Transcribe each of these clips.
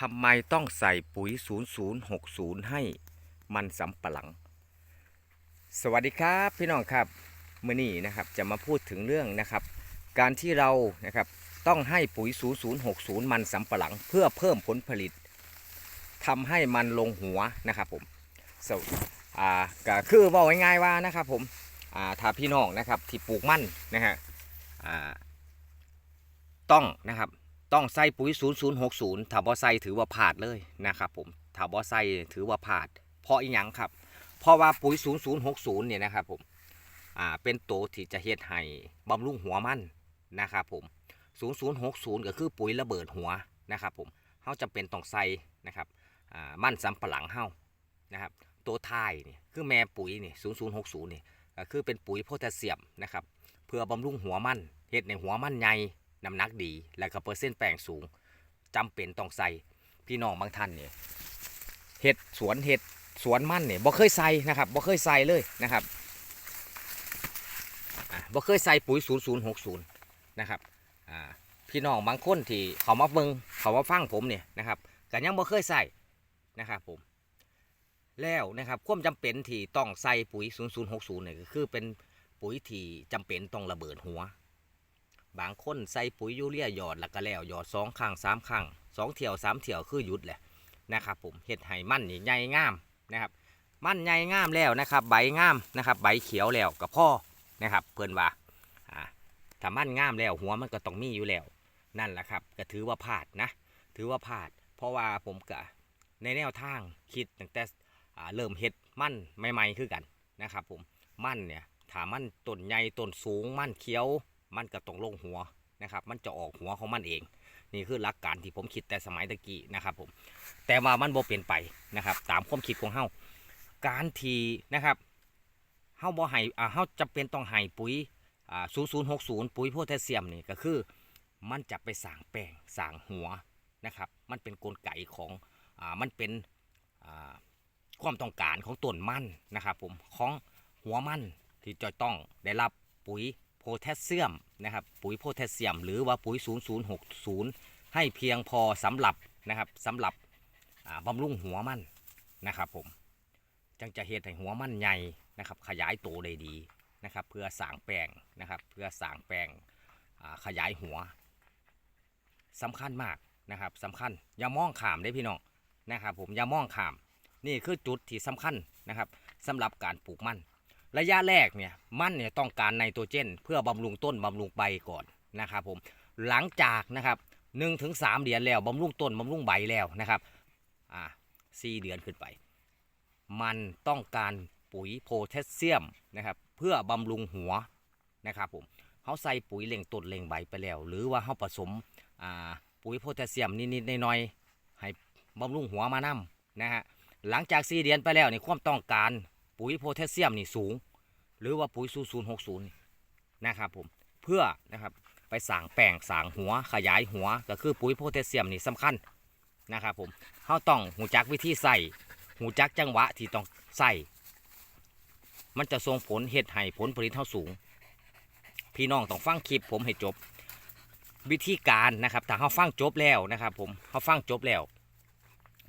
ทำไมต้องใส่ปุ๋ย 0060 ให้มันสำปะหลัง สวัสดีครับพี่น้องครับเมื่อนี้นะครับจะมาพูดถึงเรื่องนะครับ การที่เรานะครับต้องให้ปุ๋ย 0060 มันสำปะหลัง เพื่อเพิ่มผลผลิตทำให้มันลงหัวนะครับผมสวอ่าก็คือบอกง่ายๆว่านะครับผมอ่าถ้าพี่น้องนะครับที่ปลูกมันนะฮะอ่าต้องนะครับ ต้องใส่ปุ๋ย 0060ถ้าบ่ใส่ถือว่าพลาดเลยนะครับผมถ้าบ่ใส่ถือว่าพลาด เพราะอีหยังครับ เพราะว่าปุ๋ย 0060เนี่ยนะครับผมอ่าเป็นตัวที่จะเฮ็ดให้บำรุงหัวมันนะครับผม 0060 ก็คือปุ๋ยระเบิดหัวนะครับผมเฮาจำเป็นต้องใส่นะครับอ่ามันสำปะหลังเฮานะครับตัวท้ายนี่คือแม่ปุ๋ยนี่0060นี่ก็คือเป็นปุ๋ยโพแทสเซียมนะครับเพื่อบำรุงหัวมันเฮ็ดในหัวมันใหญ่ น้ำหนักดี และก็เปอร์เซ็นต์แป้งสูงจำเป็นต้องใส่พี่น้องบางท่านเนี่ยเฮ็ดสวนเฮ็ดสวนมันเนี่ยบ่เคยใส่นะครับบ่เคยใส่เลยนะครับบ่เคยใส่ปุ๋ย 0060 นะครับพี่น้องบางคนที่เขามาเบิ่งเขามาฟังผมเนี่ยนะครับก็ยังบ่เคยใส่นะครับผมแล้วนะครับความจำเป็นที่ต้องใส่ปุ๋ย 0060 เนี่ยก็คือเป็นปุ๋ยที่จำเป็นต้องระเบิดหัว บางคนใส่ปุ๋ยยูเรียหยอดแล้วก็แล้วหยอดสองครั้งสามครั้งสองเที่ยวสามเที่ยวคือหยุดแหละนะครับผมเห็ดไห้มันนี่ใหญ่งามนะครับมันใหญ่งามแล้วนะครับ ใบงามนะครับ ใบเขียวแล้วกับพ่อนะครับ เพื่อนว่าถ้ามันงามแล้วหัวมันก็ต้องมีอยู่แล้ว นั่นแหละครับ ก็ถือว่าพลาดนะ ถือว่าพลาด เพราะว่าผมกะในแนวทางคิดตั้งแต่เริ่มเห็ดมันใหม่ๆคือกันนะครับผมมันเนี่ยถ้ามันต้นใหญ่ต้นสูงมันเขียว มันก็ต้องลงหัวนะครับ มันจะออกหัวของมันเอง นี่คือหลักการที่ผมคิดแต่สมัยตะกี้นะครับผม แต่ว่ามันบ่เปลี่ยนไปนะครับ ตามความคิดของเฮาการทีนะครับเฮาบ่ให้อ่าเฮาจำเป็นต้องให้ปุ๋ยอ่า0060 ปุ๋ยโพแทสเซียมนี่ก็คือ มันจะไปสางแป้งสางหัวนะครับ มันเป็นกลไกของอ่ามันเป็นอ่าความต้องการของต้นมันนะครับผมของหัวมันที่จะต้องได้รับปุ๋ย โพแทสเซียมนะครับปุ๋ยโพแทสเซียม หรือว่าปุ๋ย 0060 ให้เพียงพอสำหรับนะครับสำหรับอ่าบำรุงหัวมันนะครับผมจังจะเฮ็ดให้หัวมันใหญ่นะครับขยายตัวได้ดีนะครับเพื่อสางแปลงนะครับเพื่อสางแปลงขยายหัวสำคัญมากนะครับสำคัญอย่ามองขามได้พี่น้องนะครับผมอย่ามองขามนี่คือจุดที่สำคัญนะครับสำหรับการปลูกมัน ระยะแรกเนี่ยมันเนี่ยต้องการไนโตรเจน เพื่อบำรุงต้นบำรุงใบก่อนนะครับผมหลังจากนะครับหนึ่งถึงสามเดือนแล้วบำรุงต้นบำรุงใบแล้วนะครับอ่าสี่เดือนขึ้นไป มันต้องการปุ๋ยโพแทสเซียมนะครับเพื่อบำรุงหัวนะครับผมเขาใส่ปุ๋ยเล่งต้นเล่งใบไปแล้ว หรือว่าเขาผสมอ่าปุ๋ยโพแทสเซียมนิดๆหน่อยๆให้บำรุงหัวมานํนะฮะหลังจากสี่เดือนไปแล้วนี่ความต้องการ ปุ๋ยโพแทสเซียมนี่สูง หรือว่าปุ๋ยสูศูนย์หกศูนย์นะครับผมเพื่อนะครับไปสางแป้งสางหัวขยายหัวก็คือปุ๋ยโพแทสเซียมนี่สำคัญนะครับผมเขาต้องหูจักวิธีใส่หูจักจังหวะที่ต้องใส่มันจะส่งผลเห็ดให้ผลผลิตเท่าสูง พี่น้องต้องฟังคลิปผมให้จบ วิธีการนะครับถ้าเขาฟังจบแล้วนะครับผมเขาฟังจบแล้ว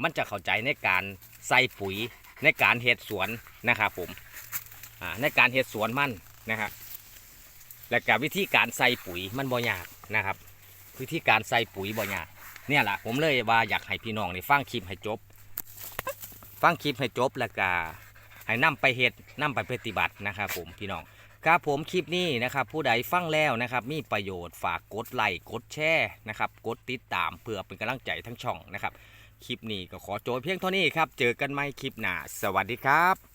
มันจะเข้าใจในการใส่ปุ๋ย ในการเห็ดสวนนะครับผมอ่าในการเฮ็ดสวนมันนะครับและกับวิธีการใส่ปุ๋ยมันบ่ยากนะครับ วิธีการใส่ปุ๋ยบ่ยากเนี่ยแหละผมเลยว่าอยากให้พี่น้องนี่ฟังคลิปให้จบ ฟังคลิปให้จบแล้วก็ให้นำไปเฮ็ดนำไปปฏิบัตินะครับผมพี่น้องครับผมคลิปนี้นะครับ ผู้ใดฟังแล้วนะครับมีประโยชน์ฝากกดไลค์กดแชร์นะครับ กดติดตามเพื่อเป็นกำลังใจทั้งช่องนะครับ คลิปนี้ก็ขอโจทย์เพียงเท่านี้ครับ เจอกันใหม่คลิปหน้า สวัสดีครับ